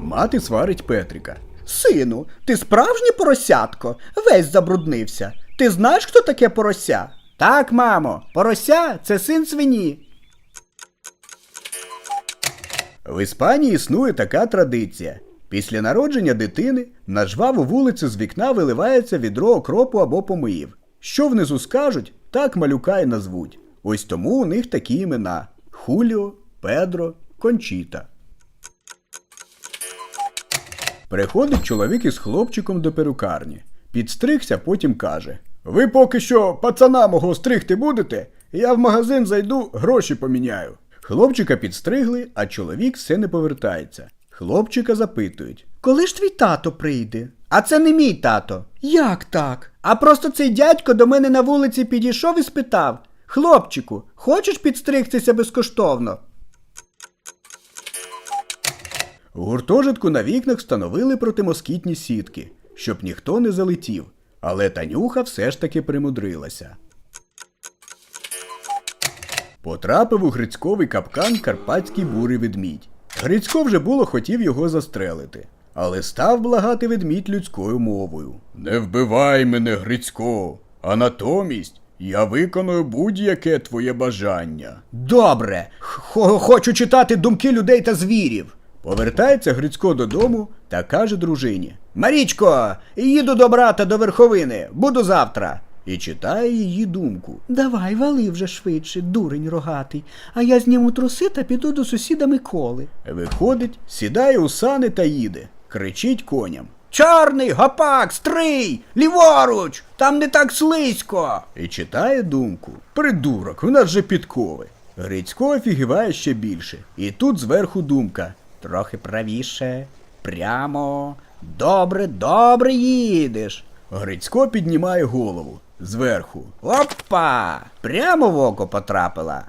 Мати сварить Петрика. Сину, ти справжнє поросятко, весь забруднився. Ти знаєш, хто таке порося? Так, мамо, порося це син свині. В Іспанії існує така традиція. Після народження дитини на жваву вулицю з вікна виливається відро окропу або помиїв. Що внизу скажуть, так малюка й назвуть. Ось тому у них такі імена: Хуліо, Педро, Кончіта. Приходить чоловік із хлопчиком до перукарні. Підстригся, потім каже: Ви поки що пацана мого стригти будете? Я в магазин зайду, гроші поміняю. Хлопчика підстригли, а чоловік все не повертається. Хлопчика запитують. Коли ж твій тато прийде? А це не мій тато. Як так? А просто цей дядько до мене на вулиці підійшов і спитав: Хлопчику, хочеш підстригтися безкоштовно? У гуртожитку на вікнах встановили протимоскітні сітки, щоб ніхто не залетів. Але Танюха все ж таки примудрилася. Потрапив у Грицьковий капкан карпатський бурий ведмідь. Грицько вже було хотів його застрелити, але став благати ведмідь людською мовою. Не вбивай мене, Грицько, а натомість я виконую будь-яке твоє бажання. Добре, Хо- хочу читати думки людей та звірів. Повертається Грицько додому та каже дружині. Марічко, їду до брата до верховини, буду завтра. і читає її думку. Давай, вали вже швидше, дурень рогатий, а я зніму труси та піду до сусіда Миколи. Виходить, сідає у сани та їде, кричить коням. Чорний, гопак, стрий, ліворуч, там не так слизько. І читає думку. Придурок, в нас же підкови. Грицько офігіває ще більше. І тут зверху думка. Трохи правіше, прямо, добре, добре їдеш. Грицько піднімає голову. Зверху. Опа! Прямо в око потрапила.